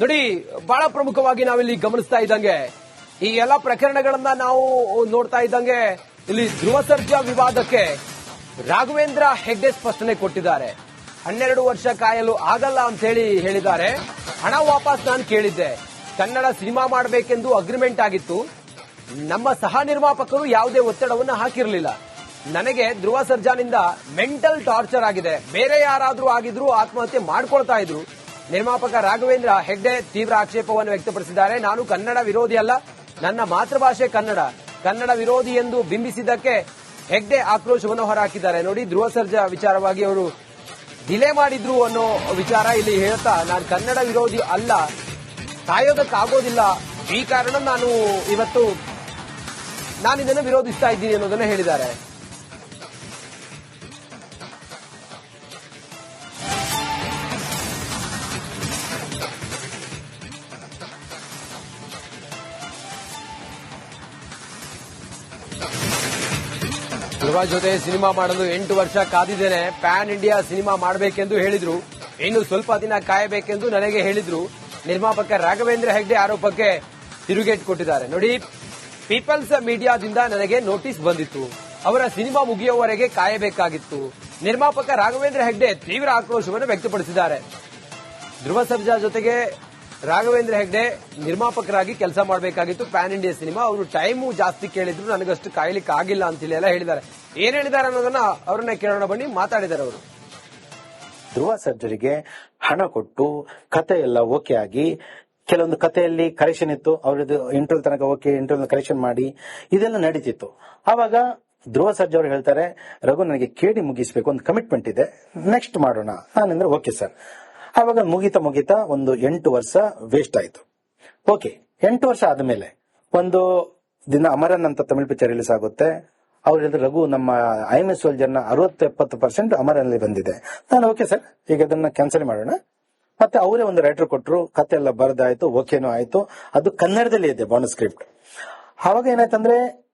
ನೋಡಿ, ಬಹಳ ಪ್ರಮುಖವಾಗಿ ನಾವಿಲ್ಲಿ ಗಮನಿಸ್ತಾ ಇದ್ದಂಗೆ, ಈ ಎಲ್ಲ ಪ್ರಕರಣಗಳನ್ನ ನಾವು ನೋಡ್ತಾ ಇದ್ದಂಗೆ, ಇಲ್ಲಿ ಧ್ರುವ ಸರ್ಜಾ ವಿವಾದಕ್ಕೆ ರಾಘವೇಂದ್ರ ಹೆಗ್ಡೆ ಸ್ಪಷ್ಟನೆ ಕೊಟ್ಟಿದ್ದಾರೆ. ಹನ್ನೆರಡು ವರ್ಷ ಕಾಯಲು ಆಗಲ್ಲ ಅಂತ ಹೇಳಿ ಹೇಳಿದ್ದಾರೆ. ಹಣ ವಾಪಸ್ ನಾನು ಕೇಳಿದ್ದೆ. ಕನ್ನಡ ಸಿನಿಮಾ ಮಾಡಬೇಕೆಂದು ಅಗ್ರಿಮೆಂಟ್ ಆಗಿತ್ತು. ನಮ್ಮ ಸಹ ನಿರ್ಮಾಪಕರು ಯಾವುದೇ ಒತ್ತಡವನ್ನು ಹಾಕಿರಲಿಲ್ಲ. ನನಗೆ ಧ್ರುವ ಸರ್ಜಾನಿಂದ ಮೆಂಟಲ್ ಟಾರ್ಚರ್ ಆಗಿದೆ. ಬೇರೆ ಯಾರಾದರೂ ಆಗಿದ್ರು ಆತ್ಮಹತ್ಯೆ ಮಾಡ್ಕೊಳ್ತಾ ಇದ್ರು. ನಿರ್ಮಾಪಕ ರಾಘವೇಂದ್ರ ಹೆಗ್ಡೆ ತೀವ್ರ ಆಕ್ಷೇಪವನ್ನು ವ್ಯಕ್ತಪಡಿಸಿದ್ದಾರೆ. ನಾನು ಕನ್ನಡ ವಿರೋಧಿ ಅಲ್ಲ. ನನ್ನ ಮಾತೃಭಾಷೆ ಕನ್ನಡ. ಕನ್ನಡ ವಿರೋಧಿ ಎಂದು ಬಿಂಬಿಸಿದ್ದಕ್ಕೆ ಹೆಗ್ಡೆ ಆಕ್ರೋಶವನ್ನು ಹೊರಹಾಕಿದ್ದಾರೆ. ನೋಡಿ ಧ್ರುವ ವಿಚಾರವಾಗಿ ಅವರು ಡಿಲೇ ಮಾಡಿದ್ರು ಅನ್ನೋ ವಿಚಾರ ಇಲ್ಲಿ ಹೇಳ್ತಾ ನಾನು ಕನ್ನಡ ವಿರೋಧಿ ಅಲ್ಲ. ಕಾಯೋದಕ್ಕಾಗೋದಿಲ್ಲ ಈ ಕಾರಣ ನಾನು ಇವತ್ತು ನಾನು ಇದನ್ನು ವಿರೋಧಿಸ್ತಾ ಇದ್ದೀನಿ ಅನ್ನೋದನ್ನ ಹೇಳಿದ್ದಾರೆ. ಧ್ರುವ ಜೊತೆ ಸಿನಿಮಾ ಮಾಡಲು ಎಂಟು ವರ್ಷ ಕಾದಿದ್ದೇನೆ. ಪ್ಯಾನ್ ಇಂಡಿಯಾ ಸಿನಿಮಾ ಮಾಡಬೇಕೆಂದು ಹೇಳಿದ್ರು. ಇನ್ನು ಸ್ವಲ್ಪ ದಿನ ಕಾಯಬೇಕೆಂದು ನನಗೆ ಹೇಳಿದ್ರು. ನಿರ್ಮಾಪಕ ರಾಘವೇಂದ್ರ ಹೆಗ್ಡೆ ಆರೋಪಕ್ಕೆ ತಿರುಗೇಟ್ ಕೊಟ್ಟಿದ್ದಾರೆ. ನೋಡಿ, ಪೀಪಲ್ಸ್ ಮೀಡಿಯಾದಿಂದ ನನಗೆ ನೋಟಿಸ್ ಬಂದಿತ್ತು. ಅವರ ಸಿನಿಮಾ ಮುಗಿಯುವವರೆಗೆ ಕಾಯಬೇಕಾಗಿತ್ತು. ನಿರ್ಮಾಪಕ ರಾಘವೇಂದ್ರ ಹೆಗ್ಡೆ ತೀವ್ರ ಆಕ್ರೋಶವನ್ನು ವ್ಯಕ್ತಪಡಿಸಿದ್ದಾರೆ. ಧ್ರುವ ಸರ್ಜಾ ಜೊತೆಗೆ ರಾಘವೇಂದ್ರ ಹೆಗ್ಡೆ ನಿರ್ಮಾಪಕರಾಗಿ ಕೆಲಸ ಮಾಡಬೇಕಾಗಿತ್ತು. ಪ್ಯಾನ್ ಇಂಡಿಯಾ ಸಿನಿಮಾ ಅವರು ಟೈಮು ಜಾಸ್ತಿ ಕೇಳಿದ್ರು, ನನಗಷ್ಟು ಕಾಯ್ಲಿಕ್ಕೆ ಆಗಿಲ್ಲ ಅಂತೇಳಿ ಎಲ್ಲ ಹೇಳಿದ್ದಾರೆ. ಏನ್ ಹೇಳಿದ್ದಾರೆ ಅನ್ನೋದನ್ನ ಅವ್ರನ್ನ ಕೇಳೋಣ ಬನ್ನಿ, ಮಾತಾಡಿದ್ದಾರೆ ಅವರು. ಧ್ರುವ ಸರ್ಜರಿಗೆ ಹಣ ಕೊಟ್ಟು ಕತೆ ಎಲ್ಲ ಓಕೆ ಆಗಿ, ಕೆಲವೊಂದು ಕಥೆಯಲ್ಲಿ ಕರೆಕ್ಷನ್ ಇತ್ತು, ಅವ್ರದ್ದು ಇಂಟರ್ವ್ಯೂ ತನಕ ಓಕೆ ಇಂಟರ್ವ್ಯೂ ಕರೆಕ್ಷನ್ ಮಾಡಿ, ಇದೆಲ್ಲ ನಡೀತಿತ್ತು. ಆವಾಗ ಧ್ರುವ ಸರ್ಜ ಅವರು ಹೇಳ್ತಾರೆ, ರಘು, ನನಗೆ ಕೇಳಿ ಮುಗಿಸ್ಬೇಕು, ಒಂದು ಕಮಿಟ್ಮೆಂಟ್ ಇದೆ ನೆಕ್ಸ್ಟ್ ಮಾಡೋಣ. ನಾನಂದ್ರೆ ಓಕೆ ಸರ್ ಆವಾಗ ಮುಗಿತಾ ಮುಗಿತಾ ಒಂದು ಎಂಟು ವರ್ಷ ವೇಸ್ಟ್ ಆಯ್ತು. ಓಕೆ ಎಂಟು ವರ್ಷ ಆದ್ಮೇಲೆ ಒಂದು ದಿನ ಅಮರನ್ ಅಂತ ತಮಿಳ್ ಪಿಕ್ಚರ್ ರಿಲೀಸ್ ಆಗುತ್ತೆ. ಅವ್ರು ಹೇಳಿದ್ರೆ, ರಘು, ನಮ್ಮ ಐ ಎಂ ಎಸ್ ಸೋಲ್ಜರ್ನ ಅರವತ್ತು ಎಪ್ಪತ್ತು ಪರ್ಸೆಂಟ್ ಅಮರಲ್ಲಿ ಬಂದಿದೆ. ನಾನು ಓಕೆ ಸರ್ ಈಗ ಅದನ್ನ ಕ್ಯಾನ್ಸಲ್ ಮಾಡೋಣ. ಮತ್ತೆ ಅವರೇ ಒಂದು ರೈಟರ್ ಕೊಟ್ಟರು ಕತೆ ಎಲ್ಲ ಬರೆದಾಯ್ತು ಓಕೆನೂ ಆಯ್ತು. ಅದು ಕನ್ನಡದಲ್ಲಿ ಇದೆ ಬಾಂಡ್ ಸ್ಕ್ರಿಪ್ಟ್ ಆವಾಗ ಏನಾಯ್ತಂದ್ರೆ,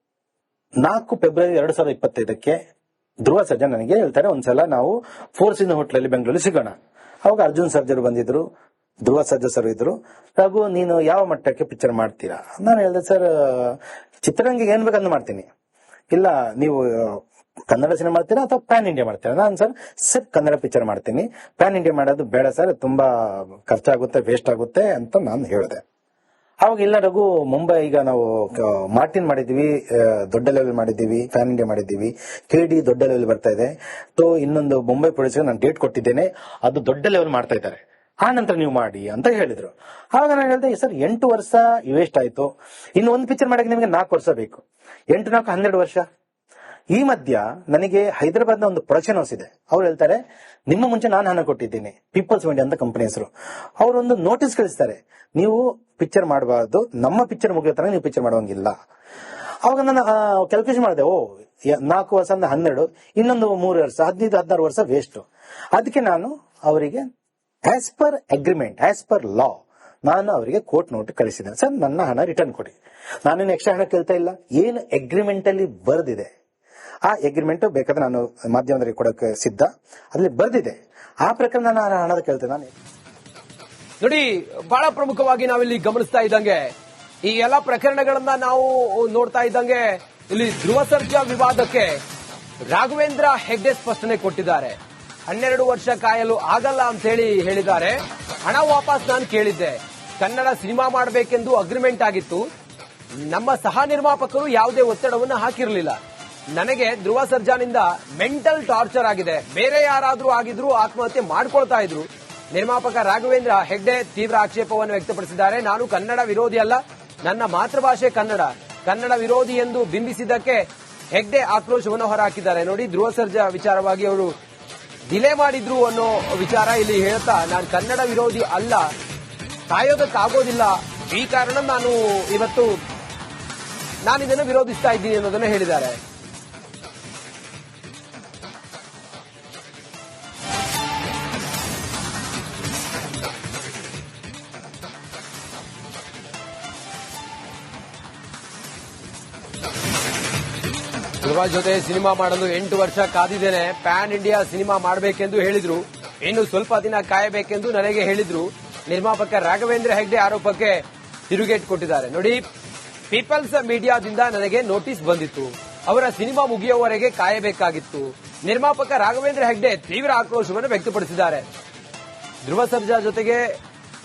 ನಾಲ್ಕು ಫೆಬ್ರವರಿ ಎರಡ್ ಸಾವಿರದ ಇಪ್ಪತ್ತೈದಕ್ಕೆ ಧ್ರುವ ಸಜ್ಜನ್ ನನಗೆ ಹೇಳ್ತಾರೆ, ಒಂದ್ಸಲ ನಾವು ಫೋರ್ಸಿನ ಹೋಟ್ಲಲ್ಲಿ ಬೆಂಗಳೂರಲ್ಲಿ ಸಿಗೋಣ. ಅವಾಗ ಅರ್ಜುನ್ ಸರ್ಜರು ಬಂದಿದ್ರು, ಧ್ರುವ ಸರ್ಜಾ ಸರ್ ಇದ್ರು. ರಘು, ನೀನು ಯಾವ ಮಟ್ಟಕ್ಕೆ ಪಿಕ್ಚರ್ ಮಾಡ್ತೀರಾ? ನಾನು ಹೇಳ್ದೆ, ಸರ್ ಚಿತ್ರರಂಗಿಗೆ ಏನ್ ಬೇಕಂದ್ ಮಾಡ್ತೀನಿ. ಇಲ್ಲ, ನೀವು ಕನ್ನಡ ಸಿನಿಮಾ ಮಾಡ್ತೀರಾ ಅಥವಾ ಪ್ಯಾನ್ ಇಂಡಿಯಾ ಮಾಡ್ತೀರಾ? ನಾನು, ಸರ್ ಸರ್ ಕನ್ನಡ ಪಿಕ್ಚರ್ ಮಾಡ್ತೀನಿ. ಪ್ಯಾನ್ ಇಂಡಿಯಾ ಮಾಡೋದು ಬೇಡ ಸರ್ ತುಂಬಾ ಖರ್ಚಾಗುತ್ತೆ ವೇಸ್ಟ್ ಆಗುತ್ತೆ ಅಂತ ನಾನು ಹೇಳಿದೆ. ಅವಾಗ ಇಲ್ಲ ರಘು ಮುಂಬೈ ಈಗ ನಾವು ಮಾರ್ಟಿನ್ ಮಾಡಿದೀವಿ ದೊಡ್ಡ ಲೆವೆಲ್ ಮಾಡಿದೀವಿ ಫ್ಯಾನ್ ಇಂಡಿಯಾ ಮಾಡಿದೀವಿ ಕೆ ಡಿ ದೊಡ್ಡ ಲೆವೆಲ್ ಬರ್ತಾ ಇದೆ. ಸೊ ಇನ್ನೊಂದು ಮುಂಬೈ ಪ್ರೊಡ್ಯೂಸರ್ ನಾನು ಡೇಟ್ ಕೊಟ್ಟಿದ್ದೇನೆ. ಅದು ದೊಡ್ಡ ಲೆವೆಲ್ ಮಾಡ್ತಾ ಇದ್ದಾರೆ. ಆ ನಂತರ ನೀವು ಮಾಡಿ ಅಂತ ಹೇಳಿದ್ರು. ಆಗ ನಾನು ಹೇಳಿದೆ ಸರ್, ಎಂಟು ವರ್ಷ ವೇಸ್ಟ್ ಆಯ್ತು. ಇನ್ನು ಒಂದು ಪಿಕ್ಚರ್ ಮಾಡಕ್ಕೆ ನಿಮಗೆ ನಾಲ್ಕು ವರ್ಷ ಬೇಕು. ಎಂಟು ನಾಲ್ಕು ಹನ್ನೆರಡು ವರ್ಷ. ಈ ಮಧ್ಯ ನನಗೆ ಹೈದರಾಬಾದ್ನ ಒಂದು ಪ್ರೊಡಕ್ಷನ್ ಹೌಸ್ ಇದೆ. ಅವ್ರು ಹೇಳ್ತಾರೆ, ನಿಮ್ಮ ಮುಂಚೆ ನಾನು ಹಣ ಕೊಟ್ಟಿದ್ದೀನಿ ಪೀಪಲ್ಸ್ ವೆಂಡಿ ಅಂತ ಕಂಪನಿ ಹೆಸರು. ಅವರೊಂದು ನೋಟಿಸ್ ಕಳಿಸ್ತಾರೆ, ನೀವು ಪಿಕ್ಚರ್ ಮಾಡಬಾರ್ದು, ನಮ್ಮ ಪಿಕ್ಚರ್ ಮುಗಿಯೋ ತನಕ ನೀವು ಪಿಕ್ಚರ್ ಮಾಡುವಂಗಿಲ್ಲ. ಅವಾಗ ನಾನು ಕ್ಯಾಲ್ಕುಲೇಷನ್ ಮಾಡಿದೆ, ಓ ನಾಲ್ಕು ವರ್ಷ ಅಂದ್ರೆ ಹನ್ನೆರಡು, ಇನ್ನೊಂದು ಮೂರು ವರ್ಷ, ಹದಿನೈದು, ಹದಿನಾರು ವರ್ಷ ವೇಸ್ಟ್ ಅದಕ್ಕೆ ನಾನು ಅವರಿಗೆ as per agreement as per law ನಾನು ಅವರಿಗೆ ಕೋರ್ಟ್ ನೋಟ್ ಕಳಿಸಿದ್ದೇನೆ ಸರ್, ನನ್ನ ಹಣ ರಿಟರ್ನ್ ಕೊಡಿ. ನಾನೇನು ಎಕ್ಸ್ಟ್ರಾ ಹಣ ಕೇಳ್ತಾ ಇಲ್ಲ, ಏನು ಅಗ್ರಿಮೆಂಟ್ ಅಲ್ಲಿ ಬರೆದಿದೆ ಆ ಎಗ್ರಿಮೆಂಟ್ ಬೇಕಾದ್ರೆ ನಾನು ಮಾಧ್ಯಮದಲ್ಲಿ ಕೊಡಕ್ಕೆ ಸಿದ್ಧ. ಅಲ್ಲಿ ಬರ್ದಿದೆ. ಆ ಪ್ರಕರಣ ನಾನು ಹಣದ ಕೇಳ್ತೇನೆ ನಾನು. ನೋಡಿ, ಬಹಳ ಪ್ರಮುಖವಾಗಿ ನಾವಿಲ್ಲಿ ಗಮನಿಸ್ತಾ ಇದ್ದಂಗೆ, ಈ ಎಲ್ಲ ಪ್ರಕರಣಗಳನ್ನ ನಾವು ನೋಡ್ತಾ ಇದ್ದಂಗೆ, ಇಲ್ಲಿ ಧ್ರುವ ಸರ್ಜಾ ವಿವಾದಕ್ಕೆ ರಾಘವೇಂದ್ರ ಹೆಗ್ಡೆ ಸ್ಪಷ್ಟನೆ ಕೊಟ್ಟಿದ್ದಾರೆ. ಹನ್ನೆರಡು ವರ್ಷ ಕಾಯಲು ಆಗಲ್ಲ ಅಂತ ಹೇಳಿ ಹೇಳಿದ್ದಾರೆ. ಹಣ ವಾಪಸ್ ನಾನು ಕೇಳಿದ್ದೆ. ಕನ್ನಡ ಸಿನಿಮಾ ಮಾಡಬೇಕೆಂದು ಅಗ್ರಿಮೆಂಟ್ ಆಗಿತ್ತು. ನಮ್ಮ ಸಹ ನಿರ್ಮಾಪಕರು ಯಾವುದೇ ಒತ್ತಡವನ್ನು ಹಾಕಿರಲಿಲ್ಲ. ನನಗೆ ಧ್ರುವ ಸರ್ಜಾನಿಂದ ಮೆಂಟಲ್ ಟಾರ್ಚರ್ ಆಗಿದೆ. ಬೇರೆ ಯಾರಾದರೂ ಆಗಿದ್ರು ಆತ್ಮಹತ್ಯೆ ಮಾಡ್ಕೊಳ್ತಾ ಇದ್ರು. ನಿರ್ಮಾಪಕ ರಾಘವೇಂದ್ರ ಹೆಗ್ಡೆ ತೀವ್ರ ಆಕ್ಷೇಪವನ್ನು ವ್ಯಕ್ತಪಡಿಸಿದ್ದಾರೆ. ನಾನು ಕನ್ನಡ ವಿರೋಧಿ ಅಲ್ಲ. ನನ್ನ ಮಾತೃಭಾಷೆ ಕನ್ನಡ. ಕನ್ನಡ ವಿರೋಧಿ ಎಂದು ಬಿಂಬಿಸಿದ್ದಕ್ಕೆ ಹೆಗ್ಡೆ ಆಕ್ರೋಶವನ್ನು ಹೊರಹಾಕಿದ್ದಾರೆ. ನೋಡಿ, ಧ್ರುವ ಸರ್ಜಾ ವಿಚಾರವಾಗಿ ಅವರು ಡಿಲೇ ಮಾಡಿದ್ರು ಅನ್ನೋ ವಿಚಾರ ಇಲ್ಲಿ ಹೇಳ್ತಾ ನಾನು ಕನ್ನಡ ವಿರೋಧಿ ಅಲ್ಲ. ಕಾಯೋದಕ್ಕಾಗೋದಿಲ್ಲ ಈ ಕಾರಣ ನಾನು ಇವತ್ತು ನಾನು ಇದನ್ನು ವಿರೋಧಿಸ್ತಾ ಇದ್ದೀನಿ ಅನ್ನೋದನ್ನ ಹೇಳಿದ್ದಾರೆ. ಧ್ರುವ ಜೊತೆ ಸಿನಿಮಾ ಮಾಡಲು ಎಂಟು ವರ್ಷ ಕಾದಿದ್ದೇನೆ. ಪ್ಯಾನ್ ಇಂಡಿಯಾ ಸಿನಿಮಾ ಮಾಡಬೇಕೆಂದು ಹೇಳಿದ್ರು. ಇನ್ನು ಸ್ವಲ್ಪ ದಿನ ಕಾಯಬೇಕೆಂದು ನನಗೆ ಹೇಳಿದ್ರು. ನಿರ್ಮಾಪಕ ರಾಘವೇಂದ್ರ ಹೆಗ್ಡೆ ಆರೋಪಕ್ಕೆ ತಿರುಗೇಟ್ ಕೊಟ್ಟಿದ್ದಾರೆ. ನೋಡಿ, ಪೀಪಲ್ಸ್ ಮೀಡಿಯಾದಿಂದ ನನಗೆ ನೋಟಿಸ್ ಬಂದಿತ್ತು. ಅವರ ಸಿನಿಮಾ ಮುಗಿಯುವವರೆಗೆ ಕಾಯಬೇಕಾಗಿತ್ತು. ನಿರ್ಮಾಪಕ ರಾಘವೇಂದ್ರ ಹೆಗ್ಡೆ ತೀವ್ರ ಆಕ್ರೋಶವನ್ನು ವ್ಯಕ್ತಪಡಿಸಿದ್ದಾರೆ. ಧ್ರುವ ಸರ್ಜಾ ಜೊತೆಗೆ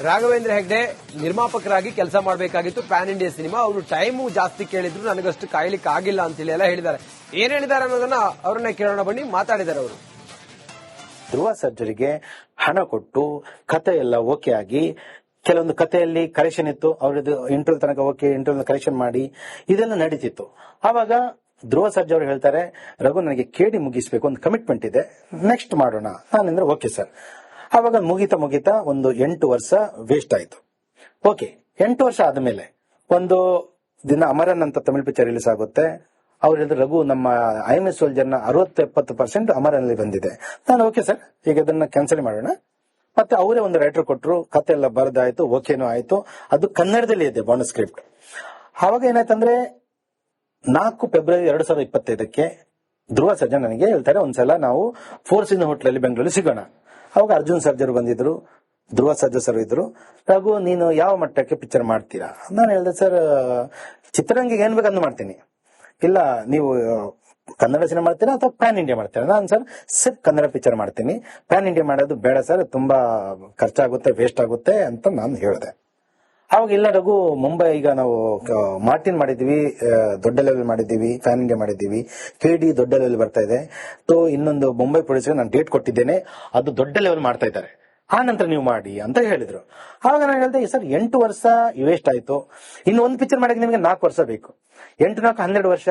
ರಾಘವೇಂದ್ರ ಹೆಗ್ಡೆ ನಿರ್ಮಾಪಕರಾಗಿ ಕೆಲಸ ಮಾಡಬೇಕಾಗಿತ್ತು ಪ್ಯಾನ್ ಇಂಡಿಯಾ ಸಿನಿಮಾ ಅವರು ಟೈಮು ಜಾಸ್ತಿ ಕೇಳಿದ್ರು, ನನಗಷ್ಟು ಕಾಯ್ಲಿಕ್ಕೆ ಆಗಿಲ್ಲ ಅಂತೇಳಿ ಎಲ್ಲ ಹೇಳಿದ್ದಾರೆ. ಏನ್ ಹೇಳಿದ್ದಾರೆ ಅನ್ನೋದನ್ನ ಅವರನ್ನ ಕೇಳೋಣ ಬನ್ನಿ, ಮಾತಾಡಿದ್ದಾರೆ ಅವರು. ಧ್ರುವ ಸರ್ಜರಿಗೆ ಹಣ ಕೊಟ್ಟು ಕತೆ ಎಲ್ಲ ಓಕೆ ಆಗಿ, ಕೆಲವೊಂದು ಕಥೆಯಲ್ಲಿ ಕರೆಕ್ಷನ್ ಇತ್ತು, ಅವ್ರದ್ದು ಇಂಟರ್ವ್ಯೂ ತನಕ ಓಕೆ ಇಂಟರ್ವ್ಯೂ ಕರೆಕ್ಷನ್ ಮಾಡಿ, ಇದೆಲ್ಲ ನಡೀತಿತ್ತು. ಆವಾಗ ಧ್ರುವ ಸರ್ಜ ಅವರು ಹೇಳ್ತಾರೆ, ರಘು, ನನಗೆ ಕೇಳಿ ಮುಗಿಸ್ಬೇಕು, ಒಂದು ಕಮಿಟ್ಮೆಂಟ್ ಇದೆ ನೆಕ್ಸ್ಟ್ ಮಾಡೋಣ. ನಾನಂದ್ರೆ ಓಕೆ ಸರ್ ಆವಾಗ ಮುಗಿತಾ ಮುಗಿತ ಒಂದು ಎಂಟು ವರ್ಷ ವೇಸ್ಟ್ ಆಯ್ತು. ಓಕೆ ಎಂಟು ವರ್ಷ ಆದ್ಮೇಲೆ ಒಂದು ದಿನ ಅಮರನ್ ಅಂತ ತಮಿಳ್ ಪಿಕ್ಚರ್ ರಿಲೀಸ್ ಆಗುತ್ತೆ. ಅವ್ರು ಹೇಳಿದ್ರು, ರಘು, ನಮ್ಮ ಐ ಎಂ ಎಸ್ ಸೋಲ್ಜರ್ನ ಅರವತ್ತು ಎಪ್ಪತ್ತು ಪರ್ಸೆಂಟ್ ಅಮರನಲ್ಲಿ ಬಂದಿದೆ. ನಾನು ಓಕೆ ಸರ್ ಈಗ ಅದನ್ನ ಕ್ಯಾನ್ಸಲ್ ಮಾಡೋಣ. ಮತ್ತೆ ಅವರೇ ಒಂದು ರೈಟರ್ ಕೊಟ್ಟರು ಕತೆ ಎಲ್ಲ ಬರೆದಾಯ್ತು ಓಕೆನೂ ಆಯ್ತು. ಅದು ಕನ್ನಡದಲ್ಲಿ ಇದೆ ಬಾಂಡ್ ಸ್ಕ್ರಿಪ್ಟ್ ಆವಾಗ ಏನಾಯ್ತಂದ್ರೆ, ನಾಲ್ಕು ಫೆಬ್ರವರಿ ಎರಡ್ ಸಾವಿರದ ಇಪ್ಪತ್ತೈದಕ್ಕೆ ಧ್ರುವ ಸರ್ಜಾ ನನಗೆ ಹೇಳ್ತಾರೆ, ಒಂದ್ಸಲ ನಾವು ಫೋರ್ ಸಿನ್ ಹೋಟ್ಲಲ್ಲಿ ಬೆಂಗಳೂರಲ್ಲಿ ಸಿಗೋಣ. ಅವಾಗ ಅರ್ಜುನ್ ಸರ್ಜರು ಬಂದಿದ್ರು, ಧ್ರುವ ಸರ್ಜಾ ಸರ್ ಇದ್ರು, ರಘು, ನೀನು ಯಾವ ಮಟ್ಟಕ್ಕೆ ಪಿಕ್ಚರ್ ಮಾಡ್ತೀರಾ? ನಾನು ಹೇಳಿದೆ, ಸರ್ ಚಿತ್ರರಂಗಿಗೆ ಏನ್ ಬೇಕಂದು ಮಾಡ್ತೀನಿ. ಇಲ್ಲ, ನೀವು ಕನ್ನಡ ಸಿನಿಮಾ ಮಾಡ್ತೀರಾ ಅಥವಾ ಪ್ಯಾನ್ ಇಂಡಿಯಾ ಮಾಡ್ತೀರಾ? ನಾನು, ಸರ್ ಸಿಕ್ ಕನ್ನಡ ಪಿಕ್ಚರ್ ಮಾಡ್ತೀನಿ. ಪ್ಯಾನ್ ಇಂಡಿಯಾ ಮಾಡೋದು ಬೇಡ, ಸರ್. ತುಂಬಾ ಖರ್ಚಾಗುತ್ತೆ ವೇಸ್ಟ್ ಆಗುತ್ತೆ ಅಂತ ನಾನು ಹೇಳಿದೆ. ಅವಾಗ ಇಲ್ಲ ಮುಂಬೈ ಈಗ ನಾವು ಮಾರ್ಟಿನ್ ಮಾಡಿದೀವಿ ದೊಡ್ಡ ಲೆವೆಲ್ ಮಾಡಿದೀವಿ ಫ್ಯಾನ್ ಇಂಡಿಯಾ ಮಾಡಿದೀವಿ ಕೆ ಡಿ ದೊಡ್ಡ ಲೆವೆಲ್ ಬರ್ತಾ ಇದೆ. ಸೊ ಇನ್ನೊಂದು ಮುಂಬೈ ಪೊಲೀಸ್ಗೆ ನಾನು ಡೇಟ್ ಕೊಟ್ಟಿದ್ದೇನೆ. ಅದು ದೊಡ್ಡ ಲೆವೆಲ್ ಮಾಡ್ತಾ ಇದ್ದಾರೆ. ಆ ನಂತರ ನೀವು ಮಾಡಿ ಅಂತ ಹೇಳಿದ್ರು. ಆವಾಗ ನಾನು ಹೇಳಿದೆ ಸರ್, ಎಂಟು ವರ್ಷ ವೇಸ್ಟ್ ಆಯ್ತು. ಇನ್ನು ಒಂದು ಪಿಕ್ಚರ್ ಮಾಡಕ್ಕೆ ನಿಮಗೆ ನಾಲ್ಕು ವರ್ಷ ಬೇಕು. ಎಂಟು ನಾಲ್ಕು ಹನ್ನೆರಡು ವರ್ಷ.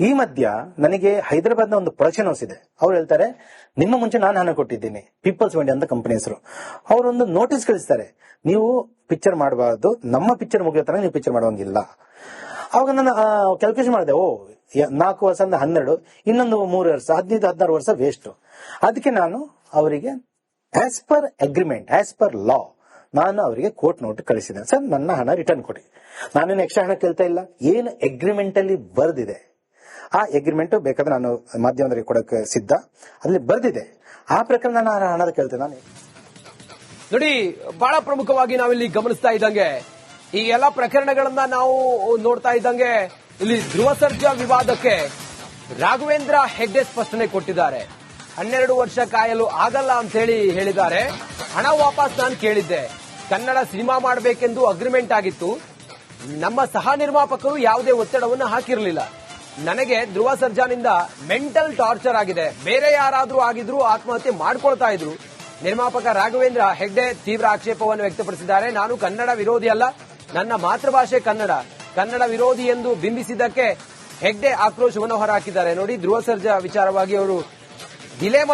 ಈ ಮಧ್ಯ ನನಗೆ ಹೈದರಾಬಾದ್ನ ಒಂದು ಪ್ರೊಡಕ್ಷನ್ ಹೌಸ್ ಇದೆ. ಅವ್ರು ಹೇಳ್ತಾರೆ, ನಿಮ್ಮ ಮುಂಚೆ ನಾನು ಹಣ ಕೊಟ್ಟಿದ್ದೀನಿ ಪೀಪಲ್ಸ್ ವೆಂಡಿ ಅಂತ ಕಂಪನಿ ಹೆಸರು. ಅವರೊಂದು ನೋಟಿಸ್ ಕಳಿಸ್ತಾರೆ, ನೀವು ಪಿಕ್ಚರ್ ಮಾಡಬಾರ್ದು, ನಮ್ಮ ಪಿಕ್ಚರ್ ಮುಗಿಯೋ ತನಕ ನೀವು ಪಿಕ್ಚರ್ ಮಾಡುವಂಗಿಲ್ಲ. ಅವಾಗ ನಾನು ಕ್ಯಾಲ್ಕುಲೇಷನ್ ಮಾಡಿದೆ, ಓ ನಾಲ್ಕು ವರ್ಷ ಅಂದ್ರೆ ಹನ್ನೆರಡು, ಇನ್ನೊಂದು ಮೂರು ವರ್ಷ, ಹದಿನೈದು, ಹದಿನಾರು ವರ್ಷ ವೇಸ್ಟ್ ಅದಕ್ಕೆ ನಾನು ಅವರಿಗೆ as per agreement as per law ನಾನು ಅವರಿಗೆ ಕೋರ್ಟ್ ನೋಟ್ ಕಳಿಸಿದೆ. ಸರ್, ನನ್ನ ಹಣ ರಿಟರ್ನ್ ಕೊಡಿ. ನಾನೇನು ಎಕ್ಸ್ಟ್ರಾ ಹಣ ಕೇಳ್ತಾ ಇಲ್ಲ, ಏನು ಅಗ್ರಿಮೆಂಟ್ ಅಲ್ಲಿ ಬರ್ದಿದೆ ಆ ಎಗ್ರಿಮೆಂಟ್ ಬೇಕಾದ್ರೆ ನಾನು ಮಾಧ್ಯಮದವರಿಗೆ ಕೊಡಕ್ಕೆ ಸಿದ್ಧ. ಅಲ್ಲಿ ಬರ್ದಿದೆ. ಆ ಪ್ರಕರಣ ನಾನು ಹಣದ ಕೇಳ್ತೇನೆ ನಾನು. ನೋಡಿ, ಬಹಳ ಪ್ರಮುಖವಾಗಿ ನಾವಿಲ್ಲಿ ಗಮನಿಸ್ತಾ ಇದ್ದಂಗೆ, ಈ ಎಲ್ಲಾ ಪ್ರಕರಣಗಳನ್ನ ನಾವು ನೋಡ್ತಾ ಇದ್ದಂಗೆ, ಇಲ್ಲಿ ಧ್ರುವ ಸರ್ಜಾ ವಿವಾದಕ್ಕೆ ರಾಘವೇಂದ್ರ ಹೆಗ್ಡೆ ಸ್ಪಷ್ಟನೆ ಕೊಟ್ಟಿದ್ದಾರೆ. ಹನ್ನೆರಡು ವರ್ಷ ಕಾಯಲು ಆಗಲ್ಲ ಅಂತ ಹೇಳಿ ಹೇಳಿದ್ದಾರೆ. ಹಣ ವಾಪಸ್ ನಾನು ಕೇಳಿದ್ದೆ. ಕನ್ನಡ ಸಿನಿಮಾ ಮಾಡಬೇಕೆಂದು ಅಗ್ರಿಮೆಂಟ್ ಆಗಿತ್ತು. ನಮ್ಮ ಸಹ ನಿರ್ಮಾಪಕರು ಯಾವುದೇ ಒತ್ತಡವನ್ನು ಹಾಕಿರಲಿಲ್ಲ. ನನಗೆ ಧ್ರುವ ಸರ್ಜಾನಿಂದ ಮೆಂಟಲ್ ಟಾರ್ಚರ್ ಆಗಿದೆ. ಬೇರೆ ಯಾರಾದ್ರೂ ಆಗಿದ್ರು ಆತ್ಮಹತ್ಯೆ ಮಾಡ್ಕೊಳ್ತಾ ಇದ್ರು. ನಿರ್ಮಾಪಕ ರಾಘವೇಂದ್ರ ಹೆಗ್ಡೆ ತೀವ್ರ ಆಕ್ಷೇಪವನ್ನು ವ್ಯಕ್ತಪಡಿಸಿದ್ದಾರೆ. ನಾನು ಕನ್ನಡ ವಿರೋಧಿ ಅಲ್ಲ. ನನ್ನ ಮಾತೃಭಾಷೆ ಕನ್ನಡ. ಕನ್ನಡ ವಿರೋಧಿ ಎಂದು ಬಿಂಬಿಸಿದ್ದಕ್ಕೆ ಹೆಗ್ಡೆ ಆಕ್ರೋಶವನ್ನು ಹೊರಹಾಕಿದ್ದಾರೆ ನೋಡಿ, ಧ್ರುವ ಸರ್ಜಾ ವಿಚಾರವಾಗಿ ಅವರು ಡಿಲೇ